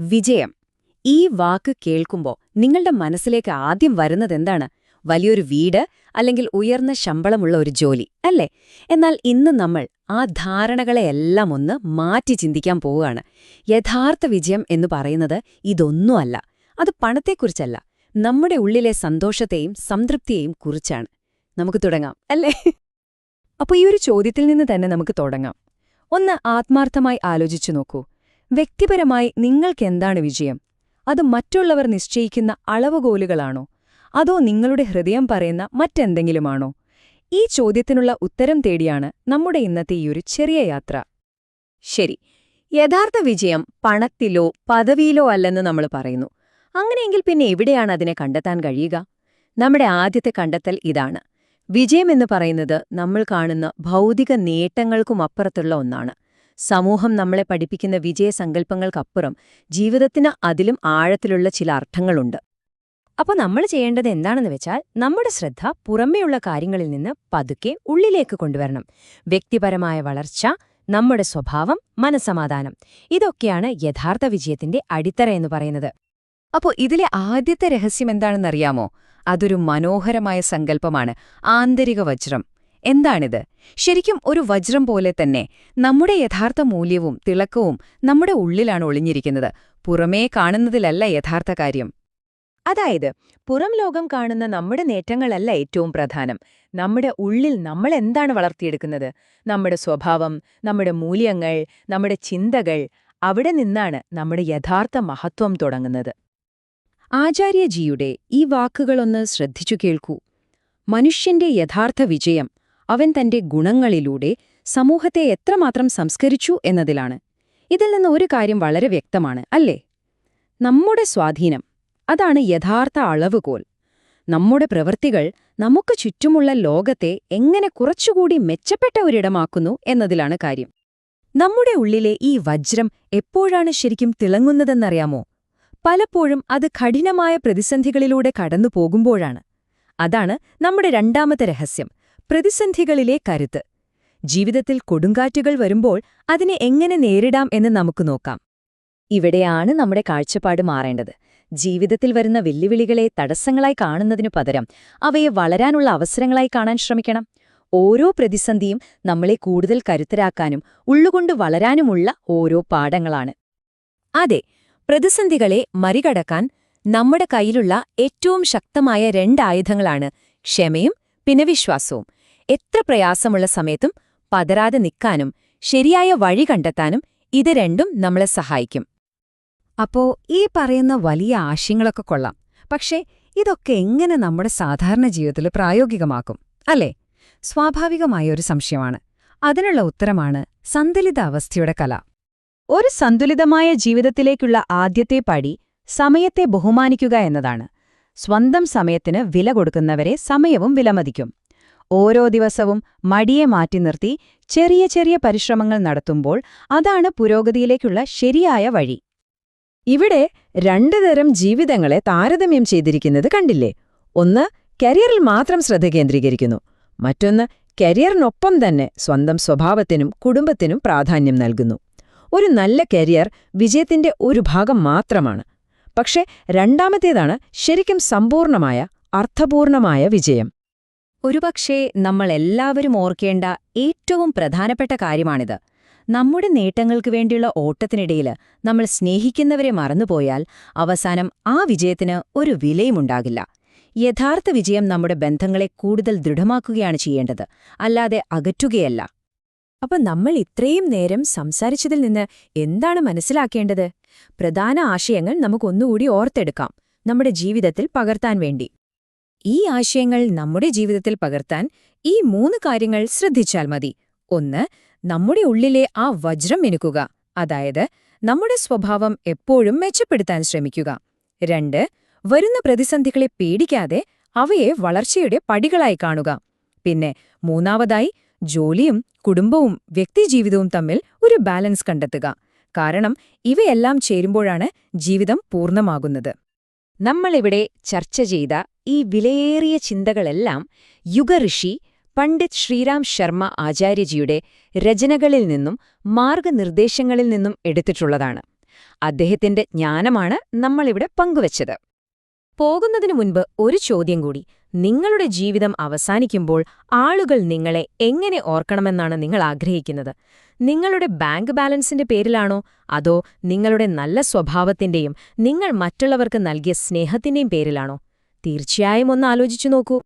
വിജയം. ഈ വാക്ക് കേൾക്കുമ്പോൾ നിങ്ങളുടെ മനസ്സിലേക്ക് ആദ്യം വരുന്നതെന്താണ് വലിയൊരു വീട് അല്ലെങ്കിൽ ഉയർന്ന ശമ്പളമുള്ള ഒരു ജോലി അല്ലേ? എന്നാൽ ഇന്ന് നമ്മൾ ആ ധാരണകളെയെല്ലാം ഒന്ന് മാറ്റി ചിന്തിക്കാൻ പോവുകയാണ്. യഥാർത്ഥ വിജയം എന്ന് പറയുന്നത് ഇതൊന്നുമല്ല അത് പണത്തെക്കുറിച്ചല്ല. നമ്മുടെ ഉള്ളിലെ സന്തോഷത്തെയും സംതൃപ്തിയെയും കുറിച്ചാണ്. നമുക്ക് തുടങ്ങാം അല്ലേ? അപ്പോൾ ഈ ഒരു ചോദ്യത്തിൽ നിന്ന് തന്നെ നമുക്ക് തുടങ്ങാം. ഒന്ന് ആത്മാർത്ഥമായി ആലോചിച്ചു നോക്കൂ. വ്യക്തിപരമായി നിങ്ങൾക്കെന്താണ് വിജയം? അത് മറ്റുള്ളവർ നിശ്ചയിക്കുന്ന അളവുകോലുകളാണോ? അതോ നിങ്ങളുടെ ഹൃദയം പറയുന്ന മറ്റെന്തെങ്കിലുമാണോ? ഈ ചോദ്യത്തിനുള്ള ഉത്തരം തേടിയാണ് നമ്മുടെ ഇന്നത്തെ ഈ ഒരു ചെറിയ യാത്ര. ശരി. യഥാർത്ഥ വിജയം പണത്തിലോ പദവിയിലോ അല്ലെന്ന് നമ്മൾ പറയുന്നു. അങ്ങനെയെങ്കിൽ പിന്നെ എവിടെയാണ് അതിനെ കണ്ടെത്താൻ കഴിയുക? നമ്മുടെ ആദ്യത്തെ കണ്ടെത്തൽ ഇതാണ്. വിജയമെന്ന് പറയുന്നത് നമ്മൾ കാണുന്ന ഭൗതിക നേട്ടങ്ങൾക്കുമപ്പുറത്തുള്ള ഒന്നാണ്. സമൂഹം നമ്മളെ പഠിപ്പിക്കുന്ന വിജയസങ്കല്പങ്ങൾക്കപ്പുറം ജീവിതത്തിന് അതിലും ആഴത്തിലുള്ള ചില അർത്ഥങ്ങളുണ്ട്. അപ്പോൾ നമ്മൾ ചെയ്യേണ്ടത് എന്താണെന്ന് വെച്ചാൽ നമ്മുടെ ശ്രദ്ധ പുറമേയുള്ള കാര്യങ്ങളിൽ നിന്ന് പതുക്കെ ഉള്ളിലേക്ക് കൊണ്ടുവരണം. വ്യക്തിപരമായ വളർച്ച നമ്മുടെ സ്വഭാവം മനസമാധാനം ഇതൊക്കെയാണ് യഥാർത്ഥ വിജയത്തിന്റെ അടിത്തറ എന്ന് പറയുന്നത്. അപ്പോൾ ഇതിലെ ആദ്യത്തെ രഹസ്യം എന്താണെന്നറിയാമോ? അതൊരു മനോഹരമായ സങ്കല്പമാണ്. ആന്തരിക വജ്രം. എന്താണിത്? ശരിക്കും ഒരു വജ്രം പോലെ തന്നെ നമ്മുടെ യഥാർത്ഥ മൂല്യവും തിളക്കവും നമ്മുടെ ഉള്ളിലാണ് ഒളിഞ്ഞിരിക്കുന്നത്. പുറമേ കാണുന്നതിലല്ല യഥാർത്ഥ കാര്യം. അതായത് പുറം ലോകം കാണുന്ന നമ്മുടെ നേട്ടങ്ങളല്ല ഏറ്റവും പ്രധാനം. നമ്മുടെ ഉള്ളിൽ നമ്മൾ എന്താണ് വളർത്തിയെടുക്കുന്നത്? നമ്മുടെ സ്വഭാവം നമ്മുടെ മൂല്യങ്ങൾ നമ്മുടെ ചിന്തകൾ അവിടെ നിന്നാണ് നമ്മുടെ യഥാർത്ഥ മഹത്വം തുടങ്ങുന്നത്. ആചാര്യജിയുടെ ഈ വാക്കുകളൊന്ന് ശ്രദ്ധിച്ചു കേൾക്കൂ. മനുഷ്യന്റെ യഥാർത്ഥ വിജയം അവൻ തന്റെ ഗുണങ്ങളിലൂടെ സമൂഹത്തെ എത്രമാത്രം സംസ്കരിച്ചു എന്നതിലാണ്. ഇതിൽ നിന്ന് ഒരു കാര്യം വളരെ വ്യക്തമാണ് അല്ലേ? നമ്മുടെ സ്വാധീനം അതാണ് യഥാർത്ഥ അളവുകോൽ. നമ്മുടെ പ്രവൃത്തികൾ നമുക്ക് ചുറ്റുമുള്ള ലോകത്തെ എങ്ങനെ കുറച്ചുകൂടി മെച്ചപ്പെട്ട ഒരിടമാക്കുന്നു എന്നതിലാണ് കാര്യം. നമ്മുടെ ഉള്ളിലെ ഈ വജ്രം എപ്പോഴാണ് ശരിക്കും തിളങ്ങുന്നതെന്നറിയാമോ? പലപ്പോഴും അത് കഠിനമായ പ്രതിസന്ധികളിലൂടെ കടന്നു പോകുമ്പോഴാണ് അതാണ് നമ്മുടെ രണ്ടാമത്തെ രഹസ്യം പ്രതിസന്ധികളിലെ കരുത്ത്. ജീവിതത്തിൽ കൊടുങ്കാറ്റുകൾ വരുമ്പോൾ അതിനെ എങ്ങനെ നേരിടാം എന്ന് നമുക്ക് നോക്കാം. ഇവിടെയാണ് നമ്മുടെ കാഴ്ചപ്പാട് മാറേണ്ടത്. ജീവിതത്തിൽ വരുന്ന വെല്ലുവിളികളെ തടസ്സങ്ങളായി കാണുന്നതിനു പകരം അവയെ വളരാനുള്ള അവസരങ്ങളായി കാണാൻ ശ്രമിക്കണം. ഓരോ പ്രതിസന്ധിയും നമ്മളെ കൂടുതൽ കരുത്തരാക്കാനും ഉള്ളുകൊണ്ട് വളരാനുമുള്ള ഓരോ പാഠങ്ങളാണ്. അതെ പ്രതിസന്ധികളെ മറികടക്കാൻ നമ്മുടെ കയ്യിലുള്ള ഏറ്റവും ശക്തമായ രണ്ടായുധങ്ങളാണ് ക്ഷമയും പിന്നെ വിശ്വാസവും. എത്ര പ്രയാസമുള്ള സമയത്തും പതരാതെ നിൽക്കാനും ശരിയായ വഴി കണ്ടെത്താനും ഇത് രണ്ടും നമ്മളെ സഹായിക്കും. അപ്പോ ഈ പറയുന്ന വലിയ ആശയങ്ങളൊക്കെ കൊള്ളാം. പക്ഷേ ഇതൊക്കെ എങ്ങനെ നമ്മുടെ സാധാരണ ജീവിതത്തിൽ പ്രായോഗികമാക്കും അല്ലേ? സ്വാഭാവികമായ ഒരു സംശയമാണ്. അതിനുള്ള ഉത്തരമാണ് സന്തുലിതാവസ്ഥയുടെ കല. ഒരു സന്തുലിതമായ ജീവിതത്തിലേക്കുള്ള ആദ്യത്തെ പടി സമയത്തെ ബഹുമാനിക്കുക എന്നതാണ്. സ്വന്തം സമയത്തിന് വില കൊടുക്കുന്നവരെ സമയവും വിലമതിക്കും. ഓരോ ദിവസവും മടിയെ മാറ്റി നിർത്തി ചെറിയ ചെറിയ പരിശ്രമങ്ങൾ നടത്തുമ്പോൾ അതാണ് പുരോഗതിയിലേക്കുള്ള ശരിയായ വഴി. ഇവിടെ രണ്ടു തരം ജീവിതങ്ങളെ താരതമ്യം ചെയ്തിരിക്കുന്നത് കണ്ടില്ലേ? ഒന്ന് കരിയറിൽ മാത്രം ശ്രദ്ധ കേന്ദ്രീകരിക്കുന്നു. മറ്റൊന്ന് കരിയറിനൊപ്പം തന്നെ സ്വന്തം സ്വഭാവത്തിനും കുടുംബത്തിനും പ്രാധാന്യം നൽകുന്നു. ഒരു നല്ല കരിയർ വിജയത്തിന്റെ ഒരു ഭാഗം മാത്രമാണ്. പക്ഷേ രണ്ടാമത്തേതാണ് ശരിക്കും സമ്പൂർണമായ അർത്ഥപൂർണമായ വിജയം. ഒരുപക്ഷേ നമ്മളെല്ലാവരും ഓർക്കേണ്ട ഏറ്റവും പ്രധാനപ്പെട്ട കാര്യമാണിത്. നമ്മുടെ നേട്ടങ്ങൾക്ക് വേണ്ടിയുള്ള ഓട്ടത്തിനിടയിൽ നമ്മൾ സ്നേഹിക്കുന്നവരെ മറന്നുപോയാൽ അവസാനം ആ വിജയത്തിന് ഒരു വിലയുമുണ്ടാകില്ല. യഥാർത്ഥ വിജയം നമ്മുടെ ബന്ധങ്ങളെ കൂടുതൽ ദൃഢമാക്കുകയാണ് ചെയ്യേണ്ടത് അല്ലാതെ അകറ്റുകയല്ല. അപ്പൊ നമ്മൾ ഇത്രയും നേരം സംസാരിച്ചതിൽ നിന്ന് എന്താണ് മനസ്സിലാക്കേണ്ടത്? പ്രധാന ആശയങ്ങൾ നമുക്കൊന്നുകൂടി ഓർത്തെടുക്കാം നമ്മുടെ ജീവിതത്തിൽ പകർത്താൻ വേണ്ടി. ഈ ആശയങ്ങൾ നമ്മുടെ ജീവിതത്തിൽ പകർത്താൻ ഈ മൂന്ന് കാര്യങ്ങൾ ശ്രദ്ധിച്ചാൽ മതി. ഒന്ന് നമ്മുടെ ഉള്ളിലെ ആ വജ്രം മിനുക്കുക. അതായത് നമ്മുടെ സ്വഭാവം എപ്പോഴും മെച്ചപ്പെടുത്താൻ ശ്രമിക്കുക. രണ്ട് വരുന്ന പ്രതിസന്ധികളെ പേടിക്കാതെ അവയെ വളർച്ചയുടെ പടികളായി കാണുക. പിന്നെ മൂന്നാമതായി ജോലിയും കുടുംബവും വ്യക്തിജീവിതവും തമ്മിൽ ഒരു ബാലൻസ് കണ്ടെത്തുക. കാരണം ഇവയെല്ലാം ചേരുമ്പോഴാണ് ജീവിതം പൂർണമാകുന്നത്. നമ്മളിവിടെ ചർച്ച ചെയ്ത ഈ വിലയേറിയ ചിന്തകളെല്ലാം യുഗഋഷി പണ്ഡിറ്റ് ശ്രീരാം ശർമ്മ ആചാര്യജിയുടെ രചനകളിൽ നിന്നും മാർഗനിർദ്ദേശങ്ങളിൽ നിന്നും എടുത്തിട്ടുള്ളതാണ്. അദ്ദേഹത്തിന്റെ ജ്ഞാനമാണ് നമ്മളിവിടെ പങ്കുവച്ചത്. പോകുന്നതിനു മുൻപ് ഒരു ചോദ്യം കൂടി. നിങ്ങളുടെ ജീവിതം അവസാനിക്കുമ്പോൾ ആളുകൾ നിങ്ങളെ എങ്ങനെ ഓർക്കണമെന്നാണ് നിങ്ങൾ ആഗ്രഹിക്കുന്നത്? നിങ്ങളുടെ ബാങ്ക് ബാലൻസിന്റെ പേരിലാണോ? അതോ നിങ്ങളുടെ നല്ല സ്വഭാവത്തിന്റെയും നിങ്ങൾ മറ്റുള്ളവർക്ക് നൽകിയ സ്നേഹത്തിന്റെയും പേരിലാണോ? തീർച്ചയായും ഒന്ന് ആലോചിച്ചു നോക്കൂ.